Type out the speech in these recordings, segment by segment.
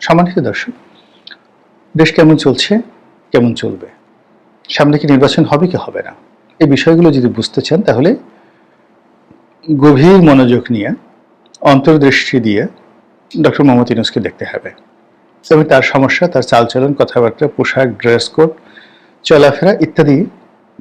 সম্মানিত দর্শক, দেশ কেমন চলছে, কেমন চলবে? সামনে কি নির্বাচন হবে কি হবে না? এই বিষয়গুলো যদি বুঝতে চান, তাহলে গভীর মনোযোগ নিয়ে, অন্তর্দৃষ্টি দিয়ে ডক্টর মোহাম্মদ ইউনুসকে দেখতে হবে। এবং তার সমস্যা, তার চালচলন, কথাবার্তা, পোশাক, ড্রেস কোড, চলাফেরা ইত্যাদি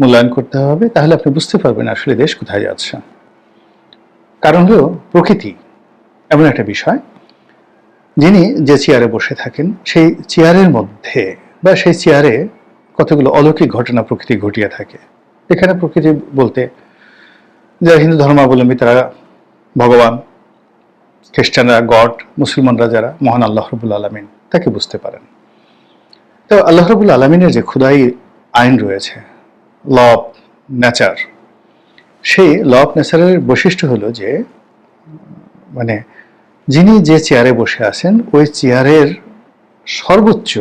মূল্যায়ন করতে হবে, তাহলে আপনি বুঝতে পারবেন আসলে দেশ কোথায় যাচ্ছে। কারণ হলো প্রকৃতি, এমন একটা বিষয়। যিনি যে চেয়ারে বসে থাকেন, সেই চেয়ারের মধ্যে বা সেই চেয়ারে কতগুলো অলৌকিক ঘটনা প্রকৃতি ঘটিয়ে থাকে। এখানে প্রকৃতি বলতে যারা হিন্দু ধর্মাবলম্বী, তারা ভগবান, খ্রিস্টানরা, গড, মুসলমানরা যারা, মহান আল্লাহ রবুল আলমিন, তাকে বুঝতে পারেন। তো আল্লাহ রবুল আলমিনের যে ক্ষুদাই আইন রয়েছে, ল অফ নেচার, সেই ল অফ নেচারের বৈশিষ্ট্য হলো যে মানে যিনি যে চেয়ারে বসে আছেন, ওই চেয়ারের সর্বোচ্চ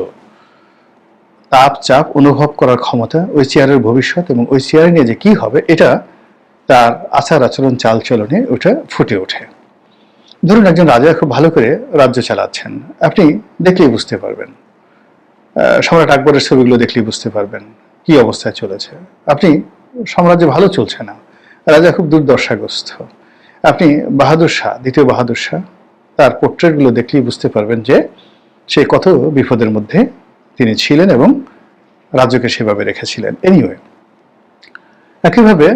তাপ চাপ অনুভব করার ক্ষমতা ওই চেয়ারের ভবিষ্যৎ এবং ওই চেয়ারে নিয়ে যে কি হবে, এটা তার আচার আচরণ চাল চলনে ওটা ফুটে ওঠে। ধরুন একজন রাজা খুব ভালো করে রাজ্য চালাচ্ছেন, আপনি দেখলেই বুঝতে পারবেন। সম্রাট আকবরের ছবিগুলো দেখলেই বুঝতে পারবেন কি অবস্থায় চলেছে। আপনি সাম্রাজ্য ভালো চলছে না, রাজা খুব দুর্দশাগ্রস্ত। আপনি বাহাদুর শাহ, দ্বিতীয় বাহাদুর শাহ তার পোর্ট্রেটগুলো দেখলেই বুঝতে পারবেন যে সে কত বিপদের মধ্যে তিনি ছিলেন এবং রাজ্যকে সেভাবে রেখেছিলেন। এনিওয়ে একইভাবে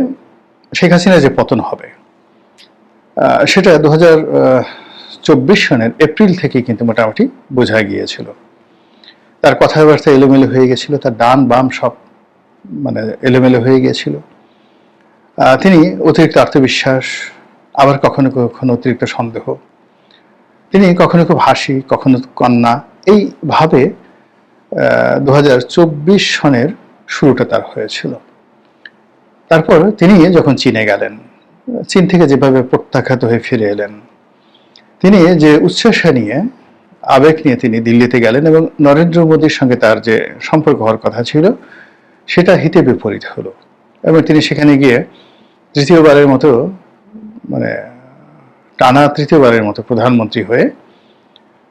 শেখ হাসিনার যে পতন হবে সেটা দু হাজার চব্বিশ সনের এপ্রিল থেকে কিন্তু মোটামুটি বোঝা গিয়েছিল। তার কথাবার্তা এলোমেলো হয়ে গেছিল, তার ডান বাম সব মানে এলোমেলো হয়ে গিয়েছিল। তিনি অতিরিক্ত আত্মবিশ্বাস, আবার কখনো কখনো অতিরিক্ত সন্দেহ তিনি কখনো খুব হাসি, কখনো কন্যা এইভাবে দু হাজার চব্বিশ সনের শুরুটা তার হয়েছিল। তারপর তিনি যখন চীনে গেলেন, চীন থেকে যেভাবে প্রত্যাখ্যাত হয়ে ফিরে এলেন, তিনি যে উচ্ছ্বাসা নিয়ে, আবেগ নিয়ে তিনি দিল্লিতে গেলেন এবং নরেন্দ্র মোদীর সঙ্গে তার যে সম্পর্ক হওয়ার কথা ছিল, সেটা হিতে বিপরীত হলো। এবং তিনি সেখানে গিয়ে তৃতীয়বারের মতো মানে টানা তৃতীয়বারের মতো প্রধানমন্ত্রী হয়ে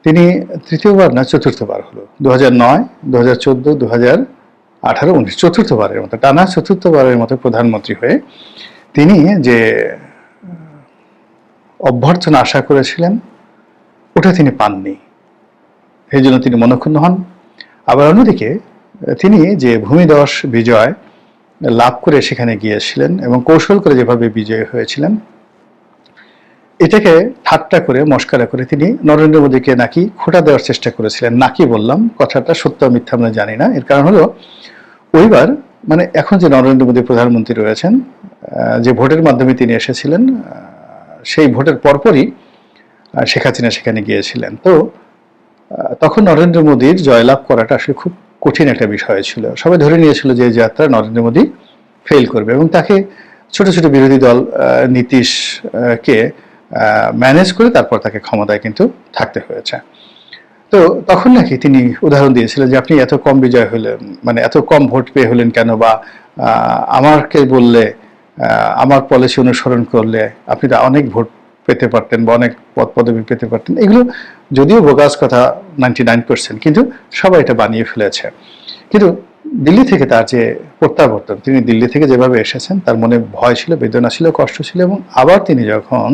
তিনি তৃতীয়বার না, চতুর্থবার হলো। দু হাজার নয় দু হাজার চোদ্দ দু হাজার আঠারো, উনিশ, চতুর্থবারের মতো, টানা চতুর্থবারের মতো প্রধানমন্ত্রী হয়ে তিনি যে অভ্যর্থনা আশা করেছিলেন, ওটা তিনি পাননি। সেই জন্য তিনি মনক্ষুণ্ণ হন। আবার অন্যদিকে তিনি যে ভূমিদশ বিজয় লাভ করে সেখানে গিয়েছিলেন এবং কৌশল করে যেভাবে বিজয়ী হয়েছিলেন এটাকে ঠাট্টা করে মস্কারা করে তিনি নরেন্দ্র মোদীকে নাকি খোটা দেওয়ার চেষ্টা করেছিলেন। নাকি বললাম কথাটা সত্য মিথ্যা আমরা জানি না। এর কারণ হলো ওইবার মানে এখন যে নরেন্দ্র মোদী প্রধানমন্ত্রী রয়েছেন যে ভোটের মাধ্যমে তিনি এসেছিলেন সেই ভোটের পরপরই শেখ হাসিনা সেখানে গিয়েছিলেন। তো তখন নরেন্দ্র মোদীর জয়লাভ করাটা আসলে খুব কঠিন একটা বিষয় ছিল। সবাই ধরে নিয়েছিল যে যাত্রা নরেন্দ্র মোদী ফেল করবে এবং তাকে ছোট ছোট বিরোধী দল আহ, নীতিশ কে ম্যানেজ করে তারপর তাকে ক্ষমতায় কিন্তু থাকতে হয়েছে। তো তখন নাকি তিনি উদাহরণ দিয়েছিলেন যে আপনি এত কম বিজয় হলেন মানে এত কম ভোট পেয়ে হলেন কেন বা আমাকে বললে আমার পলিসি অনুসরণ করলে আপনি তো অনেক ভোট পেতে পারতেন বা অনেক পদ পদবি পেতে পারতেন। এগুলো যদিও বোগাস কথা নাইনটি নাইন পার্সেন্ট কিন্তু সবাই এটা বানিয়ে ফেলেছে। কিন্তু দিল্লি থেকে তার যে প্রত্যাবর্তন, তিনি দিল্লি থেকে যেভাবে এসেছেন, তার মনে ভয় ছিল, বেদনা ছিল, কষ্ট ছিল এবং আবার তিনি যখন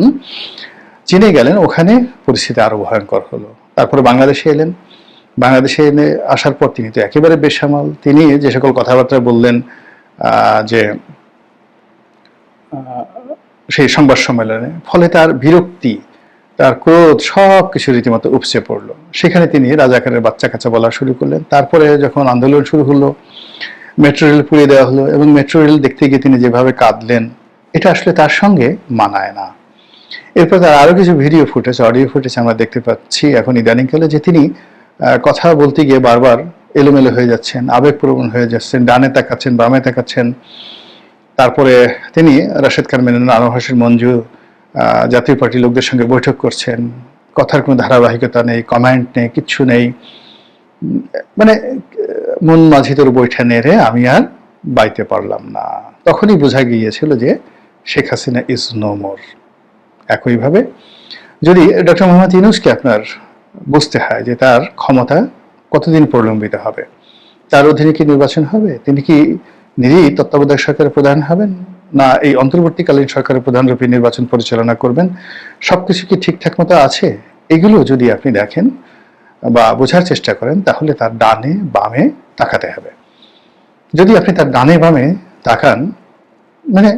চীনে গেলেন, ওখানে পরিস্থিতি আরও ভয়ঙ্কর হলো। তারপরে বাংলাদেশে এলেন। বাংলাদেশে এনে আসার পর তিনি তো একেবারে বেসামাল। তিনি যে সকল কথাবার্তা বললেন যে সেই সংবাদ সম্মেলনে, ফলে তার বিরক্তি তার ক্রোধ সব কিছু রীতিমতো উপচে পড়ল। সেখানে তিনি রাজাকারের বাচ্চা কাচ্চা বলা শুরু করলেন। তারপরে যখন আন্দোলন শুরু হলো, মেট্রো রেল পুড়িয়ে দেওয়া হলো এবং মেট্রো রেল দেখতে গিয়ে তিনি যেভাবে কাঁদলেন, এটা আসলে তার সঙ্গে মানায় না। এরপর তার আরও কিছু ভিডিও ফুটেজ অডিও ফুটেজ আমরা দেখতে পাচ্ছি এখন ইদানিংকালে যে তিনি কথা বলতে গিয়ে বারবার এলোমেলো হয়ে যাচ্ছেন, আবেগপ্রবণ হয়ে যাচ্ছেন, ডানে তাকাচ্ছেন, বামে তাকাচ্ছেন। তারপরে তিনি রাশেদ খান, মেনন আনোয়ার হোসেন, মঞ্জু জাতীয় পার্টির লোকদের সঙ্গে বৈঠক করছেন। কথার কোনো ধারাবাহিকতা নেই কমেন্ট নেই, কিচ্ছু নেই। মানে মন মাঝি তোর বৈঠা নেড়ে আমি আর বাইতে পারলাম না। তখনই বোঝা গিয়েছিল যে Sheikh Hasina is no more একইভাবে যদি ডক্টর মোহাম্মদ ইউনুসকে আপনার বুঝতে হয় যে তার ক্ষমতা কতদিন প্রলম্বিত হবে, তার অধীনে কি নির্বাচন হবে? তিনি কি নিজেই তত্ত্বাবধায়ক সরকারের প্রধান হবেন? না, এই অন্তর্বর্তীকালীন সরকারের প্রধান রূপে নির্বাচন পরিচালনা করবেন, সবকিছু কি ঠিকঠাক মতো আছে? এগুলো যদি আপনি দেখেন বা বোঝার চেষ্টা করেন, তাহলে তার ডানে বামে তাকাতে হবে। যদি আপনি তার ডানে বামে তাকান মানে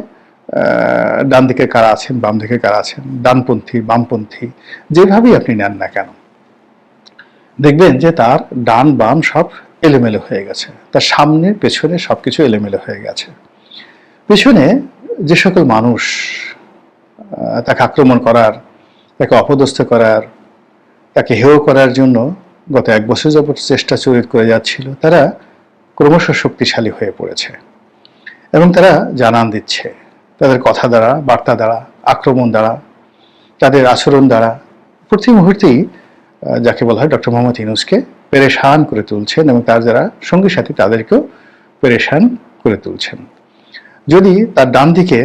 ডান দিকে কারা আছেন, বাম দিকে কারা আছেন, ডানপন্থী, বামপন্থী, যেভাবেই আপনি নেন না কেন, দেখবেন যে তার ডান বাম সব এলোমেলো হয়ে গেছে। তার সামনে, পেছনে সবকিছু এলোমেলো হয়ে গেছে। পেছনে যে সকল মানুষ তাকে আক্রমণ করার, তাকে অপদস্থ করার, তাকে হেয় করার জন্য গত এক বছর যাবত চেষ্টা চরিত করে যাচ্ছিল, তারা ক্রমশ শক্তিশালী হয়ে পড়েছে এবং তারা জানান দিচ্ছে। তাদের কথা দ্বারা, বার্তা দ্বারা, আক্রমণ দ্বারা, তাদের আচরণ দ্বারা প্রতি মুহূর্তেই যাকে বলা হয় ডক্টর মোহাম্মদ ইনুসকে পেরেশান করে তুলছেন এবং তার যারা সঙ্গী সাথী, তাদেরকেও পেরেশান করে তুলছেন। যদি তার ডান দিকে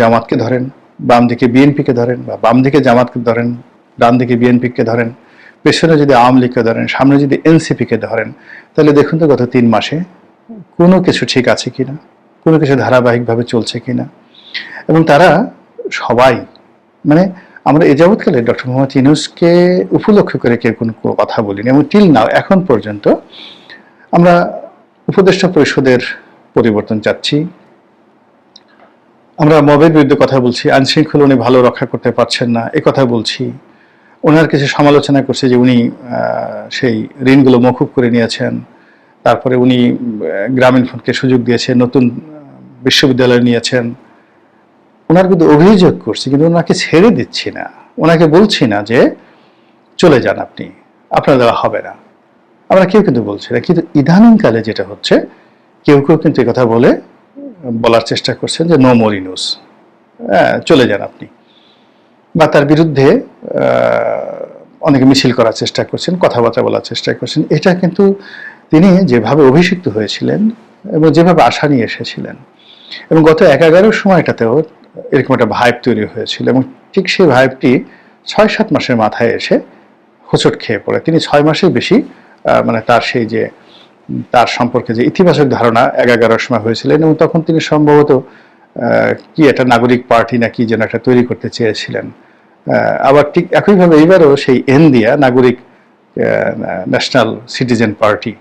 জামাতকে ধরেন, বাম দিকে বিএনপিকে ধরেন বা বাম দিকে জামাতকে ধরেন, ডান দিকে বিএনপিকে ধরেন, পেছনে যদি আওয়ামী লীগকে ধরেন, সামনে যদি এনসিপিকে ধরেন, তাহলে দেখুন তো গত তিন মাসে কোনো কিছু ঠিক আছে কিনা, কোনো কিছু ধারাবাহিকভাবে চলছে কিনা। এবং তারা সবাই মানে আমরা এ যাবৎকালে ডক্টর মোহাম্মদ ইউনুসকে উপলক্ষ করে কেউ কোনো কথা বলিনি। এবং টিল নাও এখন পর্যন্ত আমরা উপদেষ্টা পরিষদের পরিবর্তন চাচ্ছি। আমরা মবের বিরুদ্ধে কথা বলছি আইন শৃঙ্খলা উনি ভালো রক্ষা করতে পারছেন না, এ কথা বলছি। ওনার কিছু সমালোচনা করছে যে উনি সেই ঋণগুলো মকুব করে নিয়েছেন, তারপরে উনি গ্রামীণ ফোনকে সুযোগ দিয়েছেন, নতুন বিশ্ববিদ্যালয় নিয়েছেন। ওনার কিন্তু অভিযোগ করছি, কিন্তু ওনাকে ছেড়ে দিচ্ছি না। ওনাকে বলছি না যে, চলে যান আপনি, আপনার দ্বারা হবে না। আমরা কেউ কিন্তু বলছি না, কিন্তু ইদানিংকালে যেটা হচ্ছে, কেউ কেউ কিন্তু কথা বলে বলার চেষ্টা করছেন যে নো মোর ইনুস হ্যাঁ চলে যান আপনি। বা তার বিরুদ্ধে অনেকে মিছিল করার চেষ্টা করছেন, কথাবার্তা বলার চেষ্টা করছেন। এটা কিন্তু তিনি যেভাবে অভিষিক্ত হয়েছিলেন এবং যেভাবে আশা নিয়ে এসেছিলেন। এবং গত এক এগারোর সময়টাতেও এরকম একটা ভাইব তৈরি হয়েছিল এবং ঠিক সেই ভাইবটি ছয় সাত মাসের মাথায় এসে হোঁচট খেয়ে পড়ে। তিনি ছয় মাসের বেশি মানে তার সেই যে তার সম্পর্কে যে ইতিবাচক ধারণা এক এগারোর সময় হয়েছিলেন এবং তখন তিনি সম্ভবত কি একটা নাগরিক পার্টি না কি যেন একটা তৈরি করতে চেয়েছিলেন। আবার ঠিক একইভাবে এইবারও সেই এন দিয়া নাগরিক ন্যাশনাল সিটিজেন পার্টি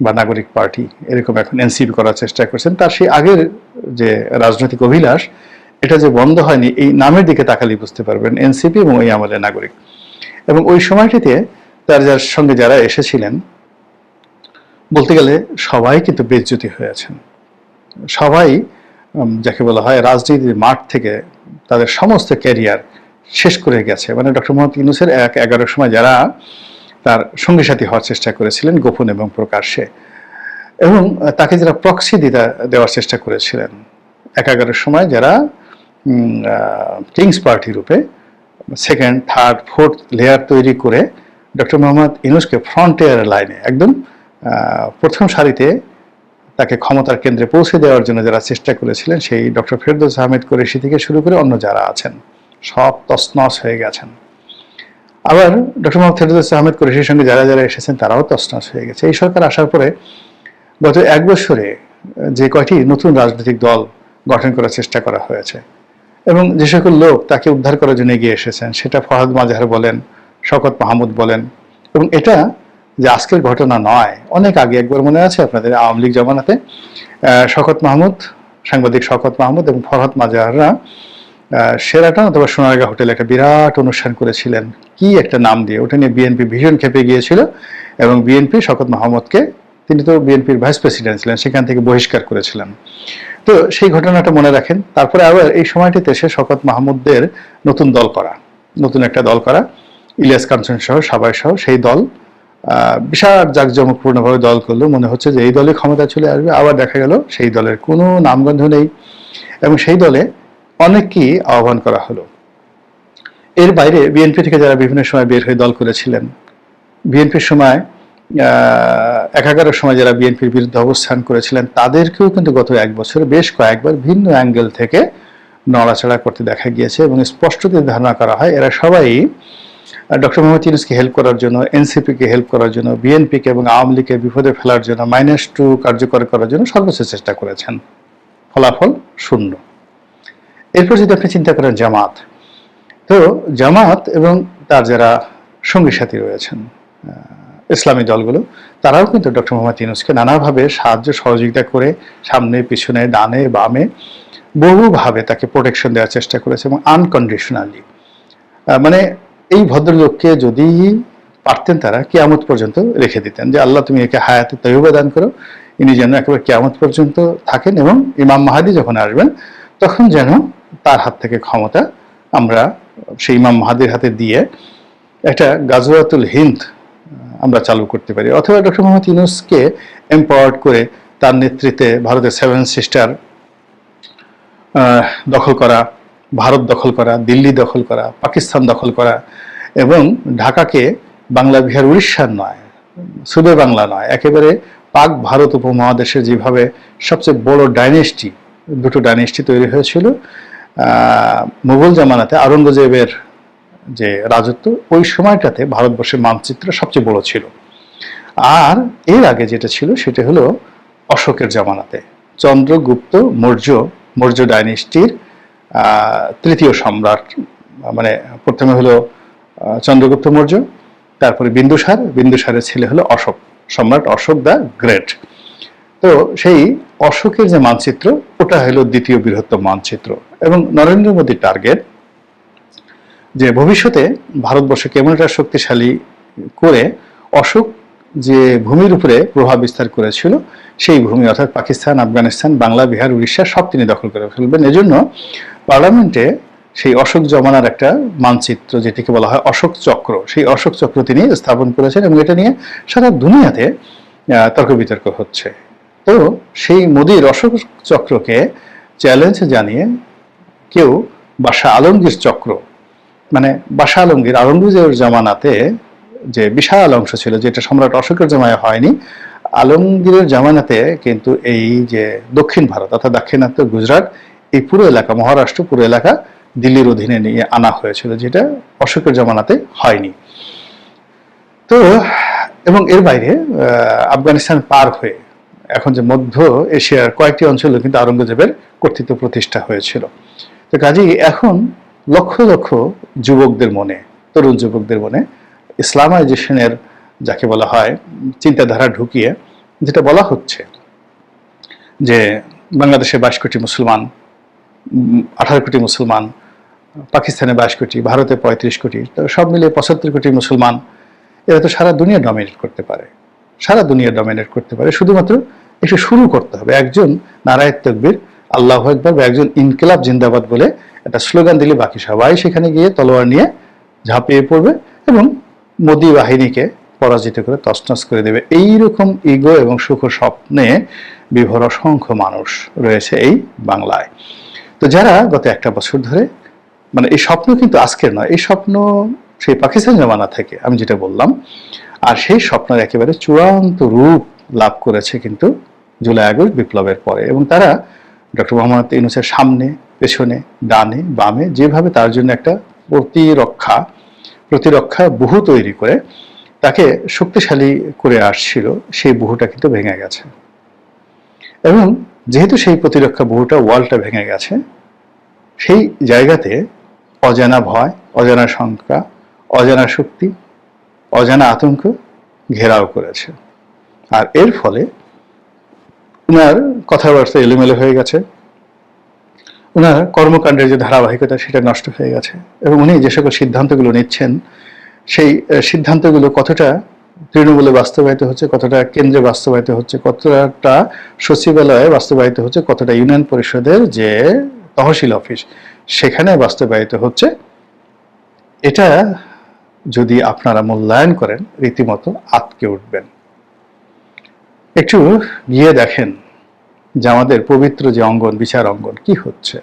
বা নাগরিক পার্টি এরকম এখন এনসিপি করার চেষ্টা করছেন, তার সেই আগের যে রাজনৈতিক অভিলাষ, এটা যে বন্ধ হয়নি, এই নামের দিকে তাকালে বুঝতে পারবেন এনসিপি এবং ওই আমাদের নাগরিক। এবং ওই সময়টিতে তার যার সঙ্গে যারা এসেছিলেন বলতে গেলে সবাই কিন্তু বেজ্জতি হয়েছেন সবাই যাকে বলা হয় রাজনীতির মাঠ থেকে তাদের সমস্ত ক্যারিয়ার শেষ করে গেছে। মানে ডক্টর মোহাম্মদ ইউনুসের এক এগারোর সময় যারা তার সঙ্গী সাথী হওয়ার চেষ্টা করেছিলেন গোপন এবং প্রকাশ্যে, এবং তাকে যারা প্রক্সি দিতে, দেওয়ার চেষ্টা করেছিলেন। এক এগারোর সময় যারা কিংস পার্টি রূপে সেকেন্ড থার্ড ফোর্থ লেয়ার তৈরি করে ডক্টর মোহাম্মদ ইনুসকে ফ্রন্টিয়ার লাইনে একদম প্রথম সারিতে তাকে ক্ষমতার কেন্দ্রে পৌঁছে দেওয়ার জন্য যারা চেষ্টা করেছিলেন, সেই ডক্টর ফেরদৌস আহমেদ কুরেশি থেকে শুরু করে অন্য যারা আছেন, সব তছনছ হয়ে গেছেন। আবার ডক্টর মোহাম্মদ ফেরদৌস আহমেদ কুরেশির সঙ্গে যারা যারা এসেছেন, তারাও তছনছ হয়ে গেছে। এই সরকার আসার পরে গত এক বছরে যে কয়টি নতুন রাজনৈতিক দল গঠন করার চেষ্টা করা হয়েছে এবং যে সকল লোক তাকে উদ্ধার করার জন্য এগিয়ে এসেছেন, সেটা ফহাদ মাজাহার বলেন শকত মাহমুদ বলেন এবং এটা যে আজকের ঘটনা নয় অনেক আগে একবার মনে আছে আপনাদের আওয়ামী লীগ জমানাতে? শকত মাহমুদ সাংবাদিক শকত মাহমুদ এবং ফরহাদ মাজাররা আহ, সেরাটন অথবা সোনারগাঁ হোটেলে একটা বিরাট অনুষ্ঠান করেছিলেন। কি একটা নাম দিয়ে? ওটা নিয়ে বিএনপি ভীষণ খেপে গিয়েছিল এবং বিএনপি শকত মাহমুদকে তিনি তো বিএনপির ভাইস প্রেসিডেন্ট ছিলেন সেখান থেকে বহিষ্কার করেছিলেন। তো সেই ঘটনাটা মনে রাখেন তারপরে আবার এই সময়টিতে সে শকত মাহমুদদের নতুন দল করা নতুন একটা দল করা ইলিয়াস কাঞ্চন সহ সবাই সহ সেই দল। বিশাল জাঁকজমকপূর্ণভাবে দল করল। মনে হচ্ছে যে এই দলে ক্ষমতা চলে আসবে। আবার দেখা গেল সেই দলের কোনো নামগন্ধ নেই এবং সেই দলে অনেককেই আহ্বান করা হলো। এর বাইরে বিএনপি থেকে যারা বিভিন্ন সময় বের হয়ে দল করেছিলেন বিএনপির সময় আহ, এক এগারোর সময় যারা বিএনপির বিরুদ্ধে অবস্থান করেছিলেন তাদেরকেও কিন্তু গত এক বছরে বেশ কয়েকবার ভিন্ন অ্যাঙ্গেল থেকে নড়াচড়া করতে দেখা গিয়েছে এবং স্পষ্টতই ধারণা করা হয় এরা সবাই ডক্টর মোহাম্মদ ইউনুসকে হেল্প করার জন্য এনসিপিকে হেল্প করার জন্য বিএনপিকে এবং আওয়ামী লীগকে বিপদে ফেলার জন্য মাইনাস টু কার্যকর করার জন্য সর্বোচ্চ চেষ্টা করেছেন। ফলাফল শূন্য। এরপর যদি আপনি চিন্তা করেন জামাত, তো জামাত এবং তার যারা সঙ্গী সাথী রয়েছেন ইসলামী দলগুলো, তারাও কিন্তু ডক্টর মোহাম্মদ ইউনুসকে নানাভাবে সাহায্য সহযোগিতা করে সামনে, পিছনে, ডানে, বামে বহুভাবে তাকে প্রোটেকশন দেওয়ার চেষ্টা করেছে এবং আনকন্ডিশনালি মানে এই ভদ্রলোককে যদি পারতেন তারা কেয়ামত পর্যন্ত রেখে দিতেন যে আল্লাহ তুমি একে হায়াতে তৈবা দান করো। ইনি যেন একেবারে কেয়ামত পর্যন্ত থাকেন এবং ইমাম মাহাদি যখন আসবেন, তখন যেন তার হাত থেকে ক্ষমতা আমরা সেই ইমাম মাহাদির হাতে দিয়ে একটা গাজওয়াতুল হিন্দ আমরা চালু করতে পারি। অথবা ডক্টর মোহাম্মদ ইউনুসকে এম্পাওয়ার্ড করে তার নেতৃত্বে ভারতের সেভেন সিস্টার দখল করা ভারত দখল করা, দিল্লি দখল করা, পাকিস্তান দখল করা এবং ঢাকাকে বাংলা বিহার উড়িষ্যার নয়, সুবে বাংলা নয়, একেবারে পাক ভারত উপমহাদেশের যেভাবে সবচেয়ে বড় ডাইনেস্টি দুটো ডাইনেস্টি তৈরি হয়েছিল মুঘল জামানাতে আওরঙ্গজেবের যে রাজত্ব, ওই সময়টাতে ভারতবর্ষের মানচিত্র সবচেয়ে বড় ছিল। আর এর আগে যেটা ছিল সেটা হলো অশোকের জামানাতে, চন্দ্রগুপ্ত মৌর্য মৌর্য ডাইনেস্টির তৃতীয় সম্রাট মানে প্রথমে হলো চন্দ্রগুপ্ত মৌর্য, তারপরে বিন্দুসার, বিন্দুসারের ছেলে হলো অশোক, সম্রাট অশোক দ্য গ্রেট। তো সেই অশোকের যে মানচিত্র, ওটা হলো দ্বিতীয় বৃহত্তম মানচিত্র। এবং নরেন্দ্র মোদীর টার্গেট যে ভবিষ্যতে ভারতবর্ষকে এমন একটা শক্তিশালী করে অশোক যে ভূমির উপরে প্রভাব বিস্তার করেছিল, সেই ভূমি অর্থাৎ পাকিস্তান, আফগানিস্তান, বাংলা, বিহার, উড়িষ্যা সব তিনি দখল করে ফেলবেন। এজন্য পার্লামেন্টে সেই অশোক জমানার একটা মানচিত্র, যেটিকে বলা হয় অশোক চক্র, সেই অশোক চক্র তিনি স্থাপন করেছেন এবং এটা নিয়ে সারা দুনিয়াতে তর্ক বিতর্ক হচ্ছে। তো সেই মোদীর অশোক চক্রকে চ্যালেঞ্জ জানিয়ে কেউ বাসা আলমগীর চক্র মানে বাসা আলমগীর আলমগীরের জামানাতে যে বিশাল অংশ ছিল, যেটা সম্রাট অশোকের জামায় হয়নি, আলমগীরের জামানাতে কিন্তু এই যে দক্ষিণ ভারত অর্থাৎ দাক্ষিণাত্য গুজরাট, এই পুরো এলাকা, মহারাষ্ট্র পুরো এলাকা দিল্লির অধীনে নিয়ে আনা হয়েছিল, যেটা অশোকের জামানাতে হয়নি। তো, এবং এর বাইরে আফগানিস্তান পার হয়ে এখন যে মধ্য এশিয়ার কয়েকটি অঞ্চলে কিন্তু আওরঙ্গজেবের কর্তৃত্ব প্রতিষ্ঠা হয়েছিল। তো কাজেই এখন লক্ষ লক্ষ যুবকদের মনে, তরুণ যুবকদের মনে ইসলামাইজেশনের যাকে বলা হয় চিন্তাধারা ঢুকিয়ে যেটা বলা হচ্ছে যে বাংলাদেশে বাইশ কোটি মুসলমান আঠারো কোটি মুসলমান, পাকিস্তানে বাইশ কোটি, ভারতে পঁয়ত্রিশ কোটি, তো সব মিলিয়ে পঁচাত্তর কোটি মুসলমান, এরা তো সারা দুনিয়া ডমিনেট করতে পারে। সারা দুনিয়া ডমিনেট করতে পারে। শুধুমাত্র একটু শুরু করতে হবে। একজন নারায়ণ তকবীর, আল্লাহ একবার বা একজন ইনকিলাব জিন্দাবাদ বলে একটা স্লোগান দিলে বাকি সবাই সেখানে গিয়ে তলোয়ার নিয়ে ঝাঁপিয়ে পড়বে এবং মোদী বাহিনীকে পরাজিত করে তছনছ করে দেবে। এইরকম ইগো এবং সুখ স্বপ্নে বিভোর অসংখ্য মানুষ রয়েছে এই বাংলায়। তো যারা গত একটা বছর ধরে মানে এই স্বপ্ন কিন্তু আজকের নয়, এই স্বপ্ন সেই পাকিস্তান জমানা থেকে, আমি যেটা বললাম, আর সেই স্বপ্নের একেবারে চূড়ান্ত রূপ লাভ করেছে কিন্তু জুলাই আগস্ট বিপ্লবের পরে। এবং তারা ডক্টর মোহাম্মদ ইউনুসের সামনে, পেছনে, ডানে, বামে, যেভাবে তার জন্য একটা প্রতিরক্ষা প্রতিরক্ষা বহু তৈরি করে তাকে শক্তিশালী করে আসছিল, সেই বহুটা কিন্তু ভেঙে গেছে। এবং যেহেতু সেই প্রতিরক্ষা বহুটা ওয়ালটা ভেঙে গেছে, সেই জায়গাতে অজানা ভয়, অজানা শঙ্কা, অজানা শক্তি, অজানা আতঙ্ক ঘেরাও করেছে। আর এর ফলে উনার কথাবার্তা এলোমেলো হয়ে গেছে। ওনার কর্মকাণ্ডের যে ধারাবাহিকতা সেটা নষ্ট হয়ে গেছে এবং উনি যে সকল সিদ্ধান্তগুলো নিচ্ছেন, সেই সিদ্ধান্তগুলো কতটা তৃণমূলে বাস্তবায়িত হচ্ছে, কতটা কেন্দ্রে বাস্তবায়িত হচ্ছে, কতটা সচিবালয়ে বাস্তবায়িত হচ্ছে, কতটা ইউনিয়ন পরিষদের যে তহসিল অফিস সেখানে বাস্তবায়িত হচ্ছে, এটা যদি আপনারা মূল্যায়ন করেন, রীতিমতো আটকে উঠবেন। একটু গিয়ে দেখেন যে আমাদের পবিত্র যে অঙ্গন, বিচার অঙ্গন, কি হচ্ছে?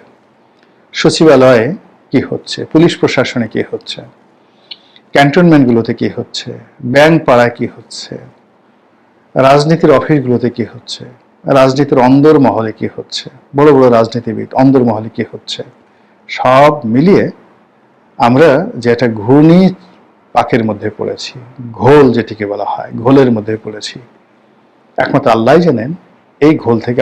সচিবালয়ে কি হচ্ছে? পুলিশ প্রশাসনে কি হচ্ছে? ক্যান্টনমেন্টগুলোতে কি হচ্ছে? ব্যাংক পাড়ায় কি হচ্ছে? রাজনীতির অফিসগুলোতে কি হচ্ছে? রাজনীতির অন্দর মহলে কি হচ্ছে? বড় বড় রাজনীতিবিদ অন্দর মহলে কি হচ্ছে? সব মিলিয়ে আমরা যে একটা ঘূর্ণি পাকের মধ্যে পড়েছি, ঘোল যেটিকে বলা হয়, ঘোলের মধ্যে পড়েছি, একমাত্র আল্লাহ জানেন, এই ঘোল থেকে